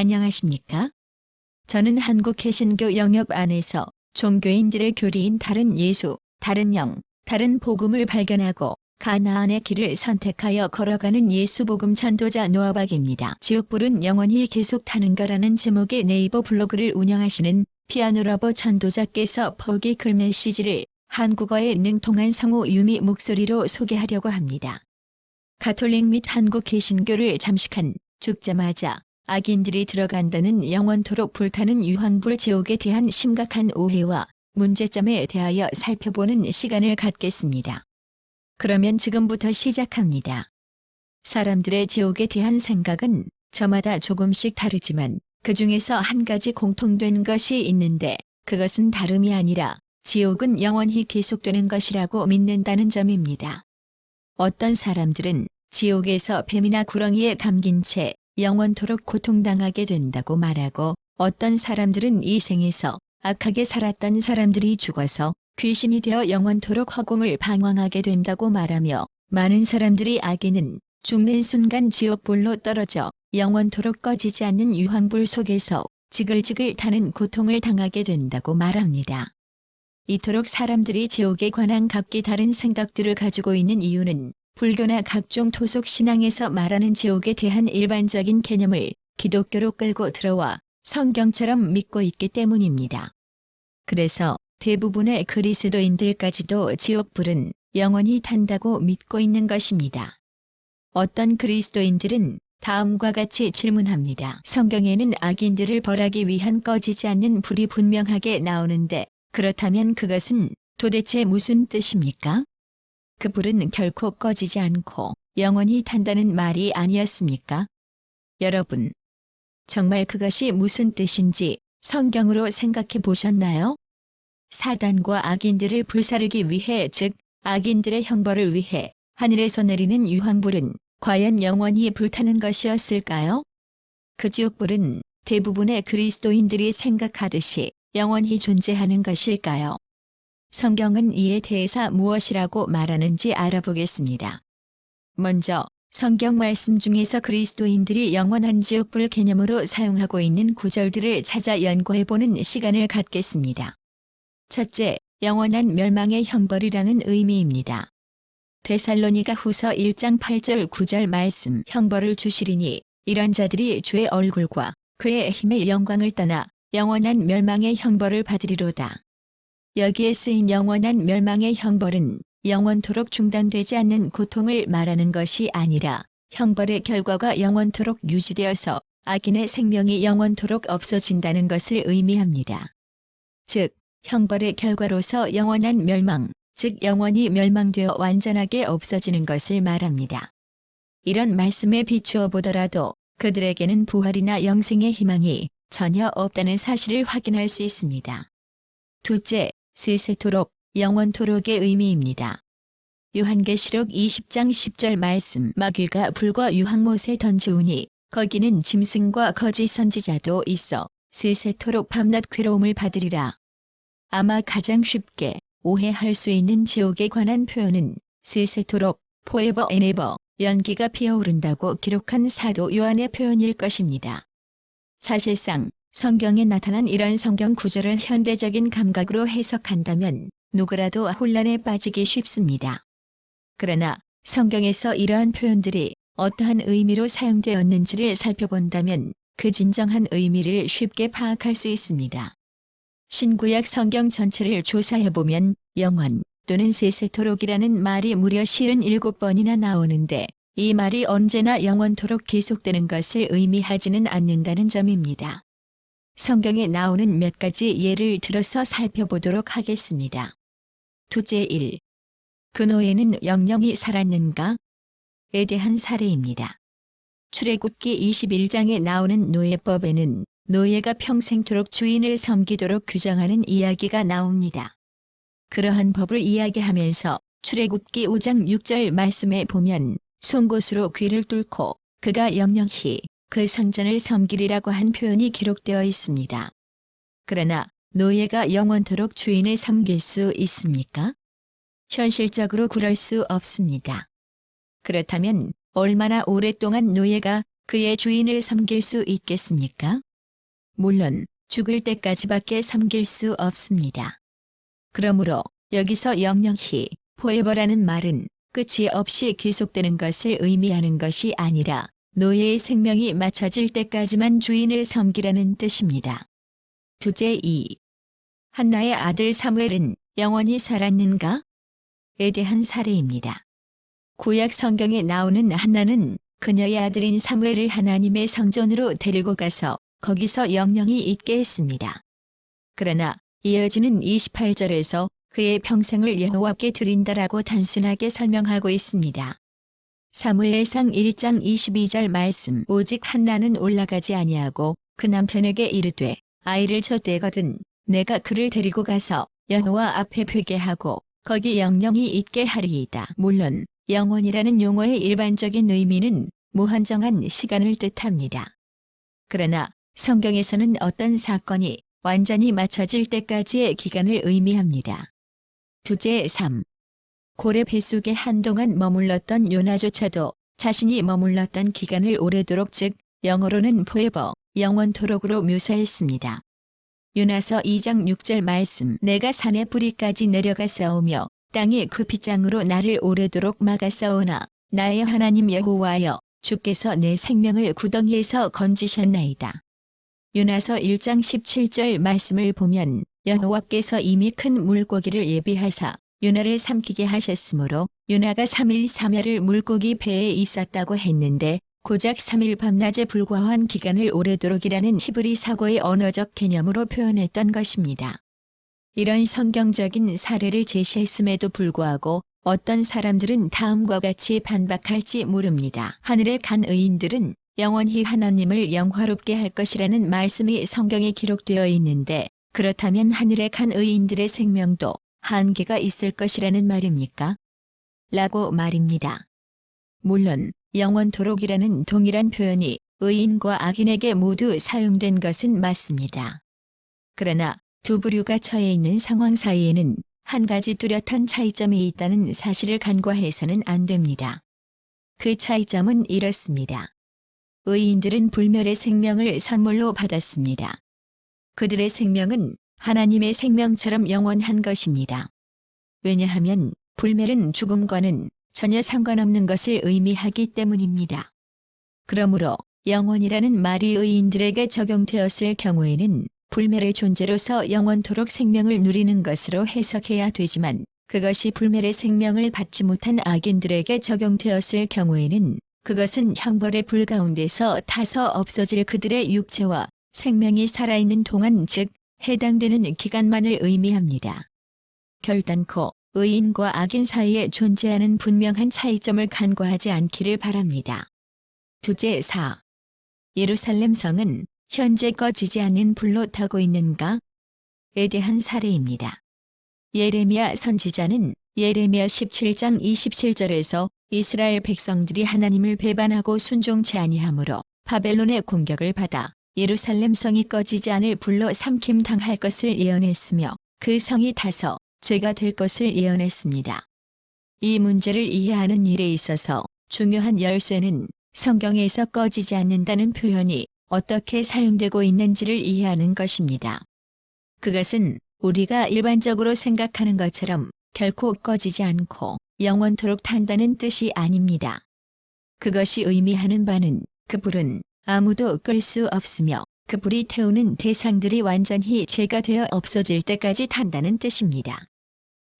안녕하십니까? 저는 한국 개신교 영역 안에서 종교인들의 교리인 다른 예수, 다른 영, 다른 복음을 발견하고 가나안의 길을 선택하여 걸어가는 예수복음 전도자 노아박입니다. 지옥불은 영원히 계속 타는 거라는 제목의 네이버 블로그를 운영하시는 피아노러버 전도자께서 포기 글 메시지를 한국어에 능통한 성우 유미 목소리로 소개하려고 합니다. 가톨릭 및 한국 개신교를 잠식한 죽자마자 악인들이 들어간다는 영원토록 불타는 유황불 지옥에 대한 심각한 오해와 문제점에 대하여 살펴보는 시간을 갖겠습니다. 그러면 지금부터 시작합니다. 사람들의 지옥에 대한 생각은 저마다 조금씩 다르지만 그 중에서 한 가지 공통된 것이 있는데 그것은 다름이 아니라 지옥은 영원히 계속되는 것이라고 믿는다는 점입니다. 어떤 사람들은 지옥에서 뱀이나 구렁이에 감긴 채 영원토록 고통당하게 된다고 말하고 어떤 사람들은 이 생에서 악하게 살았던 사람들이 죽어서 귀신이 되어 영원토록 허공을 방황하게 된다고 말하며 많은 사람들이 악인은 죽는 순간 지옥불로 떨어져 영원토록 꺼지지 않는 유황불 속에서 지글지글 타는 고통을 당하게 된다고 말합니다. 이토록 사람들이 지옥에 관한 각기 다른 생각들을 가지고 있는 이유는 불교나 각종 토속 신앙에서 말하는 지옥에 대한 일반적인 개념을 기독교로 끌고 들어와 성경처럼 믿고 있기 때문입니다. 그래서 대부분의 그리스도인들까지도 지옥불은 영원히 탄다고 믿고 있는 것입니다. 어떤 그리스도인들은 다음과 같이 질문합니다. 성경에는 악인들을 벌하기 위한 꺼지지 않는 불이 분명하게 나오는데 그렇다면 그것은 도대체 무슨 뜻입니까? 그 불은 결코 꺼지지 않고 영원히 탄다는 말이 아니었습니까? 여러분, 정말 그것이 무슨 뜻인지 성경으로 생각해 보셨나요? 사단과 악인들을 불사르기 위해 즉 악인들의 형벌을 위해 하늘에서 내리는 유황불은 과연 영원히 불타는 것이었을까요? 그 지옥불은 대부분의 그리스도인들이 생각하듯이 영원히 존재하는 것일까요? 성경은 이에 대해서 무엇이라고 말하는지 알아보겠습니다. 먼저 성경 말씀 중에서 그리스도인들이 영원한 지옥불 개념으로 사용하고 있는 구절들을 찾아 연구해보는 시간을 갖겠습니다. 첫째, 영원한 멸망의 형벌이라는 의미입니다. 데살로니가 후서 1장 8절 9절 말씀 형벌을 주시리니 이런 자들이 주의 얼굴과 그의 힘의 영광을 떠나 영원한 멸망의 형벌을 받으리로다. 여기에 쓰인 영원한 멸망의 형벌은 영원토록 중단되지 않는 고통을 말하는 것이 아니라 형벌의 결과가 영원토록 유지되어서 악인의 생명이 영원토록 없어진다는 것을 의미합니다. 즉, 형벌의 결과로서 영원한 멸망, 즉 영원히 멸망되어 완전하게 없어지는 것을 말합니다. 이런 말씀에 비추어 보더라도 그들에게는 부활이나 영생의 희망이 전혀 없다는 사실을 확인할 수 있습니다. 둘째, 세세토록, 영원토록의 의미입니다. 요한계시록 20장 10절 말씀 마귀가 불과 유황못에 던지우니 거기는 짐승과 거짓 선지자도 있어 세세토록 밤낮 괴로움을 받으리라. 아마 가장 쉽게 오해할 수 있는 지옥에 관한 표현은 세세토록 포에버 에네버 연기가 피어오른다고 기록한 사도 요한의 표현일 것입니다. 사실상 성경에 나타난 이런 성경 구절을 현대적인 감각으로 해석한다면 누구라도 혼란에 빠지기 쉽습니다. 그러나 성경에서 이러한 표현들이 어떠한 의미로 사용되었는지를 살펴본다면 그 진정한 의미를 쉽게 파악할 수 있습니다. 신구약 성경 전체를 조사해보면 영원 또는 세세토록이라는 말이 무려 57번이나 나오는데 이 말이 언제나 영원토록 계속되는 것을 의미하지는 않는다는 점입니다. 성경에 나오는 몇 가지 예를 들어서 살펴보도록 하겠습니다. 두째 1. 그 노예는 영영이 살았는가? 에 대한 사례입니다. 출애굽기 21장에 나오는 노예법에는 노예가 평생토록 주인을 섬기도록 규정하는 이야기가 나옵니다. 그러한 법을 이야기하면서 출애굽기 5장 6절 말씀에 보면 송곳으로 귀를 뚫고 그가 영영히 그 성전을 섬기리라고 한 표현이 기록되어 있습니다. 그러나 노예가 영원토록 주인을 섬길 수 있습니까? 현실적으로 그럴 수 없습니다. 그렇다면 얼마나 오랫동안 노예가 그의 주인을 섬길 수 있겠습니까? 물론 죽을 때까지밖에 섬길 수 없습니다. 그러므로 여기서 영영히 포에버라는 말은 끝이 없이 계속되는 것을 의미하는 것이 아니라 노예의 생명이 맞춰질 때까지만 주인을 섬기라는 뜻입니다. 두제 2. 한나의 아들 사무엘은 영원히 살았는가? 에 대한 사례입니다. 구약 성경에 나오는 한나는 그녀의 아들인 사무엘을 하나님의 성전으로 데리고 가서 거기서 영영히 있게 했습니다. 그러나 이어지는 28절에서 그의 평생을 여호와께 드린다라고 단순하게 설명하고 있습니다. 사무엘상 1장 22절 말씀 오직 한나는 올라가지 아니하고 그 남편에게 이르되 아이를 젖대거든 내가 그를 데리고 가서 여호와 앞에 뵈게 하고 거기 영영히 있게 하리이다. 물론 영원이라는 용어의 일반적인 의미는 무한정한 시간을 뜻합니다. 그러나 성경에서는 어떤 사건이 완전히 맞춰질 때까지의 기간을 의미합니다. 두제 3. 고래 뱃속에 한동안 머물렀던 요나조차도 자신이 머물렀던 기간을 오래도록 즉 영어로는 forever, 영원토록으로 묘사했습니다. 요나서 2장 6절 말씀 내가 산의 뿌리까지 내려가 싸우며 땅의 그 빗장으로 나를 오래도록 막아 싸우나 나의 하나님 여호와여 주께서 내 생명을 구덩이에서 건지셨나이다. 요나서 1장 17절 말씀을 보면 여호와께서 이미 큰 물고기를 예비하사 요나를 삼키게 하셨으므로 요나가 3일 3야를 물고기 배에 있었다고 했는데 고작 3일 밤낮에 불과한 기간을 오래도록이라는 히브리 사고의 언어적 개념으로 표현했던 것입니다. 이런 성경적인 사례를 제시했음에도 불구하고 어떤 사람들은 다음과 같이 반박할지 모릅니다. 하늘에 간 의인들은 영원히 하나님을 영화롭게 할 것이라는 말씀이 성경에 기록되어 있는데 그렇다면 하늘에 간 의인들의 생명도 한계가 있을 것이라는 말입니까? 라고 말입니다. 물론 영원토록이라는 동일한 표현이 의인과 악인에게 모두 사용된 것은 맞습니다. 그러나 두 부류가 처해 있는 상황 사이에는 한 가지 뚜렷한 차이점이 있다는 사실을 간과해서는 안 됩니다. 그 차이점은 이렇습니다. 의인들은 불멸의 생명을 선물로 받았습니다. 그들의 생명은 하나님의 생명처럼 영원한 것입니다. 왜냐하면 불멸은 죽음과는 전혀 상관없는 것을 의미하기 때문입니다. 그러므로 영원이라는 말이 의인들에게 적용되었을 경우에는 불멸의 존재로서 영원토록 생명을 누리는 것으로 해석해야 되지만 그것이 불멸의 생명을 받지 못한 악인들에게 적용되었을 경우에는 그것은 형벌의 불 가운데서 타서 없어질 그들의 육체와 생명이 살아있는 동안 즉 해당되는 기간만을 의미합니다. 결단코 의인과 악인 사이에 존재하는 분명한 차이점을 간과하지 않기를 바랍니다. 두제 4. 예루살렘 성은 현재 꺼지지 않는 불로 타고 있는가? 에 대한 사례입니다. 예레미야 선지자는 예레미야 17장 27절에서 이스라엘 백성들이 하나님을 배반하고 순종치 아니하므로 바벨론의 공격을 받아 예루살렘 성이 꺼지지 않을 불로 삼킴 당할 것을 예언했으며 그 성이 타서 죄가 될 것을 예언했습니다. 이 문제를 이해하는 일에 있어서 중요한 열쇠는 성경에서 꺼지지 않는다는 표현이 어떻게 사용되고 있는지를 이해하는 것입니다. 그것은 우리가 일반적으로 생각하는 것처럼 결코 꺼지지 않고 영원토록 탄다는 뜻이 아닙니다. 그것이 의미하는 바는 그 불은 아무도 끌 수 없으며 그 불이 태우는 대상들이 완전히 제가 되어 없어질 때까지 탄다는 뜻입니다.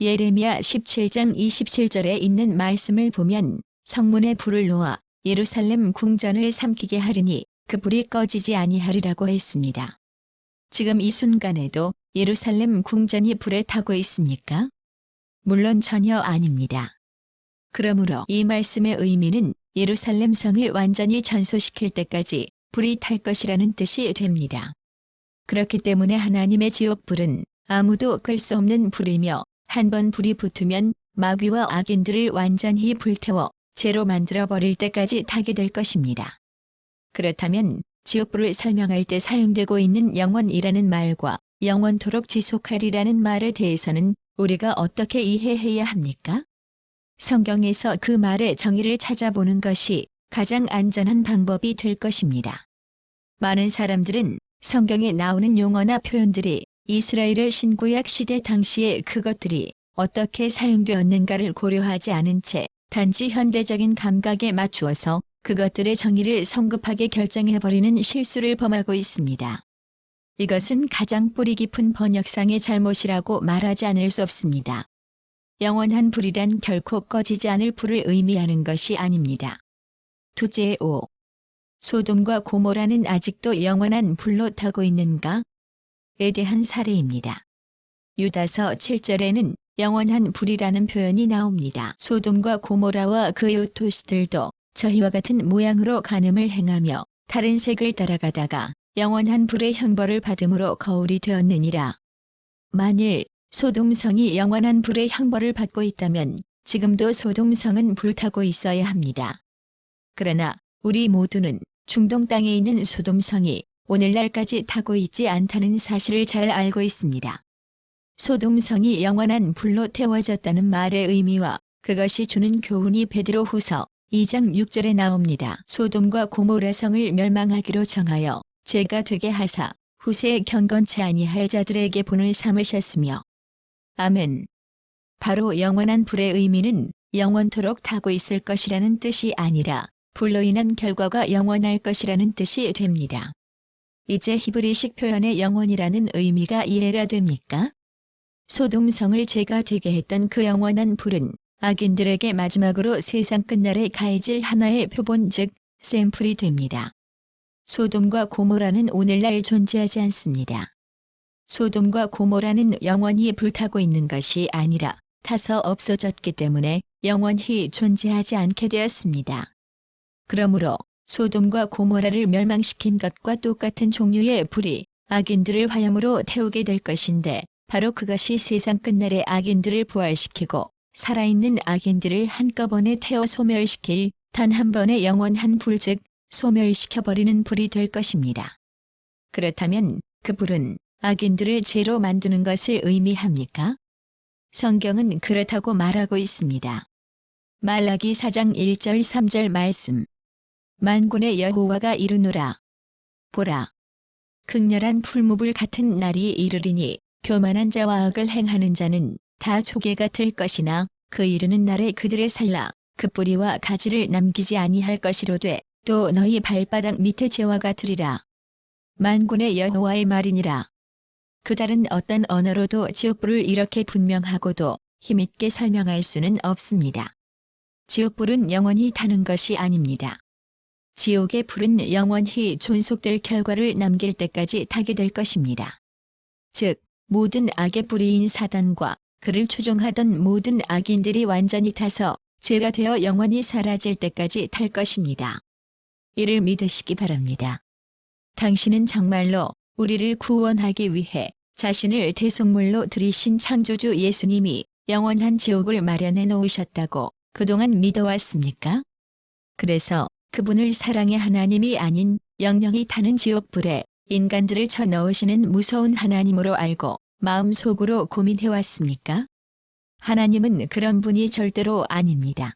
예레미야 17장 27절에 있는 말씀을 보면 성문에 불을 놓아 예루살렘 궁전을 삼키게 하리니 그 불이 꺼지지 아니하리라고 했습니다. 지금 이 순간에도 예루살렘 궁전이 불에 타고 있습니까? 물론 전혀 아닙니다. 그러므로 이 말씀의 의미는 예루살렘 성을 완전히 전소시킬 때까지 불이 탈 것이라는 뜻이 됩니다. 그렇기 때문에 하나님의 지옥불은 아무도 끌 수 없는 불이며 한 번 불이 붙으면 마귀와 악인들을 완전히 불태워 죄로 만들어 버릴 때까지 타게 될 것입니다. 그렇다면 지옥불을 설명할 때 사용되고 있는 영원이라는 말과 영원토록 지속하리라는 말에 대해서는 우리가 어떻게 이해해야 합니까? 성경에서 그 말의 정의를 찾아보는 것이 가장 안전한 방법이 될 것입니다. 많은 사람들은 성경에 나오는 용어나 표현들이 이스라엘의 신구약 시대 당시에 그것들이 어떻게 사용되었는가를 고려하지 않은 채 단지 현대적인 감각에 맞추어서 그것들의 정의를 성급하게 결정해버리는 실수를 범하고 있습니다. 이것은 가장 뿌리 깊은 번역상의 잘못이라고 말하지 않을 수 없습니다. 영원한 불이란 결코 꺼지지 않을 불을 의미하는 것이 아닙니다. 두째 5. 소돔과 고모라는 아직도 영원한 불로 타고 있는가? 에 대한 사례입니다. 유다서 7절에는 영원한 불이라는 표현이 나옵니다. 소돔과 고모라와 그의 도시들도 저희와 같은 모양으로 간음을 행하며 다른 색을 따라가다가 영원한 불의 형벌을 받음으로 거울이 되었느니라. 만일 소돔성이 영원한 불의 형벌을 받고 있다면 지금도 소돔성은 불타고 있어야 합니다. 그러나 우리 모두는 중동 땅에 있는 소돔성이 오늘날까지 타고 있지 않다는 사실을 잘 알고 있습니다. 소돔성이 영원한 불로 태워졌다는 말의 의미와 그것이 주는 교훈이 베드로 후서 2장 6절에 나옵니다. 소돔과 고모라 성을 멸망하기로 정하여 죄가 되게 하사 후세에 경건치 아니할 자들에게 본을 삼으셨으며 아멘. 바로 영원한 불의 의미는 영원토록 타고 있을 것이라는 뜻이 아니라 불로 인한 결과가 영원할 것이라는 뜻이 됩니다. 이제 히브리식 표현의 영원이라는 의미가 이해가 됩니까? 소돔성을 죄가 되게 했던 그 영원한 불은 악인들에게 마지막으로 세상 끝날에 가해질 하나의 표본 즉 샘플이 됩니다. 소돔과 고모라는 오늘날 존재하지 않습니다. 소돔과 고모라는 영원히 불타고 있는 것이 아니라 타서 없어졌기 때문에 영원히 존재하지 않게 되었습니다. 그러므로 소돔과 고모라를 멸망시킨 것과 똑같은 종류의 불이 악인들을 화염으로 태우게 될 것인데 바로 그것이 세상 끝날에 악인들을 부활시키고 살아있는 악인들을 한꺼번에 태워 소멸시킬 단 한 번의 영원한 불즉 소멸시켜버리는 불이 될 것입니다. 그렇다면 그 불은 악인들을 죄로 만드는 것을 의미합니까? 성경은 그렇다고 말하고 있습니다. 말라기 4장 1절 3절 말씀 만군의 여호와가 이르노라 보라 극렬한 풀무불 같은 날이 이르리니 교만한 자와 악을 행하는 자는 다 조개가 될 것이나 그 이르는 날에 그들의 살라 그 뿌리와 가지를 남기지 아니할 것이로되 또 너희 발바닥 밑에 죄와 같으리라. 만군의 여호와의 말이니라. 그 다른 어떤 언어로도 지옥불을 이렇게 분명하고도 힘있게 설명할 수는 없습니다. 지옥불은 영원히 타는 것이 아닙니다. 지옥의 불은 영원히 존속될 결과를 남길 때까지 타게 될 것입니다. 즉, 모든 악의 뿌리인 사단과 그를 추종하던 모든 악인들이 완전히 타서 죄가 되어 영원히 사라질 때까지 탈 것입니다. 이를 믿으시기 바랍니다. 당신은 정말로 우리를 구원하기 위해 자신을 대속물로 들이신 창조주 예수님이 영원한 지옥을 마련해 놓으셨다고 그동안 믿어왔습니까? 그래서 그분을 사랑의 하나님이 아닌 영영이 타는 지옥불에 인간들을 쳐 넣으시는 무서운 하나님으로 알고 마음속으로 고민해왔습니까? 하나님은 그런 분이 절대로 아닙니다.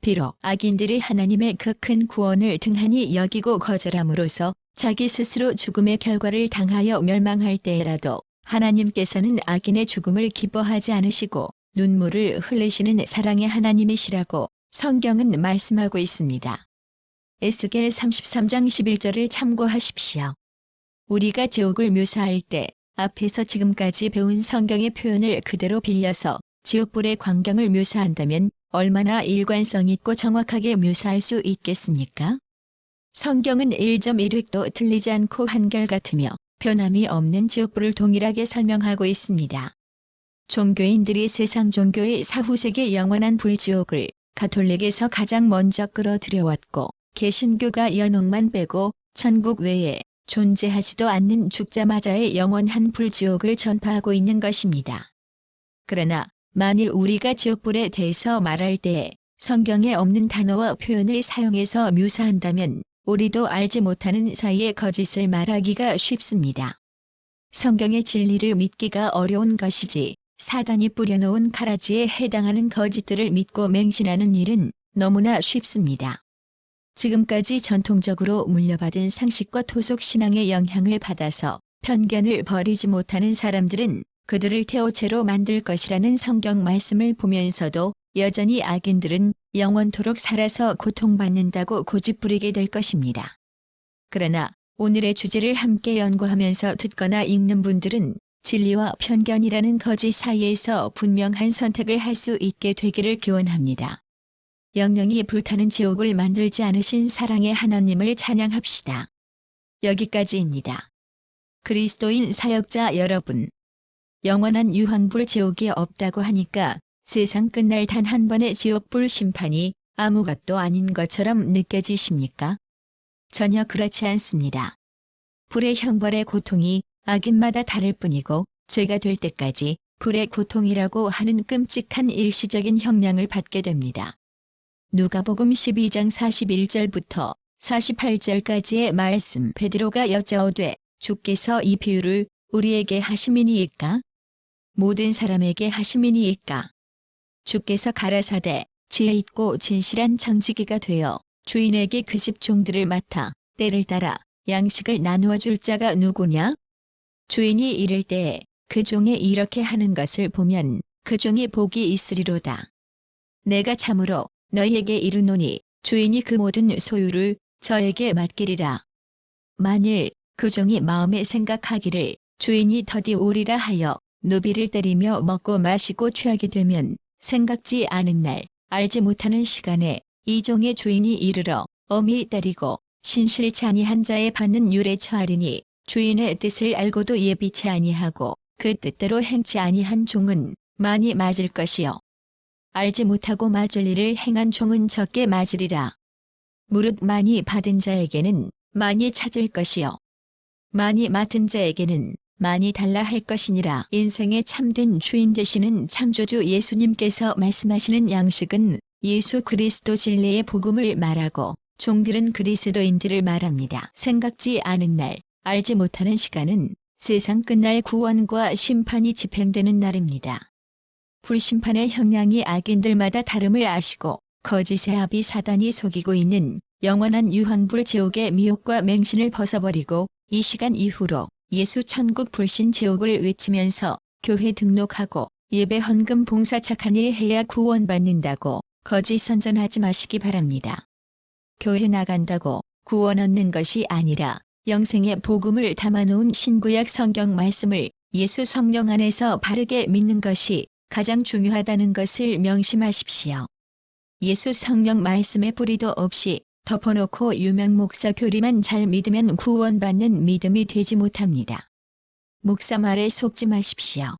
비록 악인들이 하나님의 그 큰 구원을 등한히 여기고 거절함으로써 자기 스스로 죽음의 결과를 당하여 멸망할 때라도 하나님께서는 악인의 죽음을 기뻐하지 않으시고 눈물을 흘리시는 사랑의 하나님이시라고 성경은 말씀하고 있습니다. 에스겔 33장 11절을 참고하십시오. 우리가 지옥을 묘사할 때 앞에서 지금까지 배운 성경의 표현을 그대로 빌려서 지옥불의 광경을 묘사한다면 얼마나 일관성 있고 정확하게 묘사할 수 있겠습니까? 성경은 1.1획도 틀리지 않고 한결같으며 변함이 없는 지옥불을 동일하게 설명하고 있습니다. 종교인들이 세상 종교의 사후세계 영원한 불지옥을 가톨릭에서 가장 먼저 끌어들여왔고 개신교가 연옥만 빼고 천국 외에 존재하지도 않는 죽자마자의 영원한 불지옥을 전파하고 있는 것입니다. 그러나 만일 우리가 지옥불에 대해서 말할 때에 성경에 없는 단어와 표현을 사용해서 묘사한다면 우리도 알지 못하는 사이에 거짓을 말하기가 쉽습니다. 성경의 진리를 믿기가 어려운 것이지 사단이 뿌려놓은 가라지에 해당하는 거짓들을 믿고 맹신하는 일은 너무나 쉽습니다. 지금까지 전통적으로 물려받은 상식과 토속 신앙의 영향을 받아서 편견을 버리지 못하는 사람들은 그들을 태오체로 만들 것이라는 성경 말씀을 보면서도 여전히 악인들은 영원토록 살아서 고통받는다고 고집부리게 될 것입니다. 그러나 오늘의 주제를 함께 연구하면서 듣거나 읽는 분들은 진리와 편견이라는 거짓 사이에서 분명한 선택을 할 수 있게 되기를 기원합니다. 영영이 불타는 지옥을 만들지 않으신 사랑의 하나님을 찬양합시다. 여기까지입니다. 그리스도인 사역자 여러분. 영원한 유황불 지옥이 없다고 하니까 세상 끝날 단 한 번의 지옥불 심판이 아무것도 아닌 것처럼 느껴지십니까? 전혀 그렇지 않습니다. 불의 형벌의 고통이 악인마다 다를 뿐이고 죄가 될 때까지 불의 고통이라고 하는 끔찍한 일시적인 형량을 받게 됩니다. 누가복음 12장 41절부터 48절까지의 말씀 베드로가 여짜오되 주께서 이 비유를 우리에게 하심이니이까? 모든 사람에게 하심이니이까? 주께서 가라사대 지혜 있고 진실한 청지기가 되어 주인에게 그집 종들을 맡아 때를 따라 양식을 나누어 줄 자가 누구냐? 주인이 이를 때에 그 종이 이렇게 하는 것을 보면 그 종이 복이 있으리로다. 내가 참으로 너희에게 이르노니 주인이 그 모든 소유를 저에게 맡기리라. 만일 그 종이 마음에 생각하기를 주인이 더디 오리라 하여 노비를 때리며 먹고 마시고 취하게 되면 생각지 않은 날 알지 못하는 시간에 이 종의 주인이 이르러 어미 때리고 신실치 아니한 자에 받는 율에 처하리니 주인의 뜻을 알고도 예비치 아니하고 그 뜻대로 행치 아니한 종은 많이 맞을 것이요. 알지 못하고 맞을 일을 행한 종은 적게 맞으리라. 무릇 많이 받은 자에게는 많이 찾을 것이요. 많이 맡은 자에게는 많이 달라 할 것이니라 인생의 참된 주인 되시는 창조주 예수님께서 말씀하시는 양식은 예수 그리스도 진리의 복음을 말하고 종들은 그리스도인들을 말합니다. 생각지 않은 날, 알지 못하는 시간은 세상 끝날 구원과 심판이 집행되는 날입니다. 불심판의 형량이 악인들마다 다름을 아시고 거짓의 아비 사단이 속이고 있는 영원한 유황불 지옥의 미혹과 맹신을 벗어버리고 이 시간 이후로 예수 천국 불신 지옥을 외치면서 교회 등록하고 예배 헌금 봉사 착한 일 해야 구원받는다고 거짓 선전하지 마시기 바랍니다. 교회 나간다고 구원 얻는 것이 아니라 영생의 복음을 담아놓은 신구약 성경 말씀을 예수 성령 안에서 바르게 믿는 것이 가장 중요하다는 것을 명심하십시오. 예수 성령 말씀의 뿌리도 없이 덮어놓고 유명 목사 교리만 잘 믿으면 구원받는 믿음이 되지 못합니다. 목사 말에 속지 마십시오.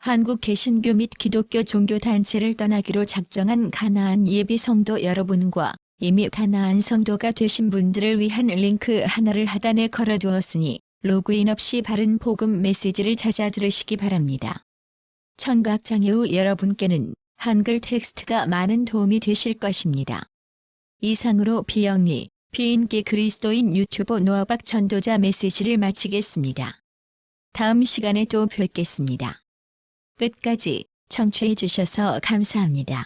한국 개신교 및 기독교 종교 단체를 떠나기로 작정한 가나안 예비 성도 여러분과 이미 가나안 성도가 되신 분들을 위한 링크 하나를 하단에 걸어두었으니 로그인 없이 바른 복음 메시지를 찾아 들으시기 바랍니다. 청각 장애우 여러분께는 한글 텍스트가 많은 도움이 되실 것입니다. 이상으로 비영리, 비인기 그리스도인 유튜버 노아박 전도자 메시지를 마치겠습니다. 다음 시간에 또 뵙겠습니다. 끝까지 청취해 주셔서 감사합니다.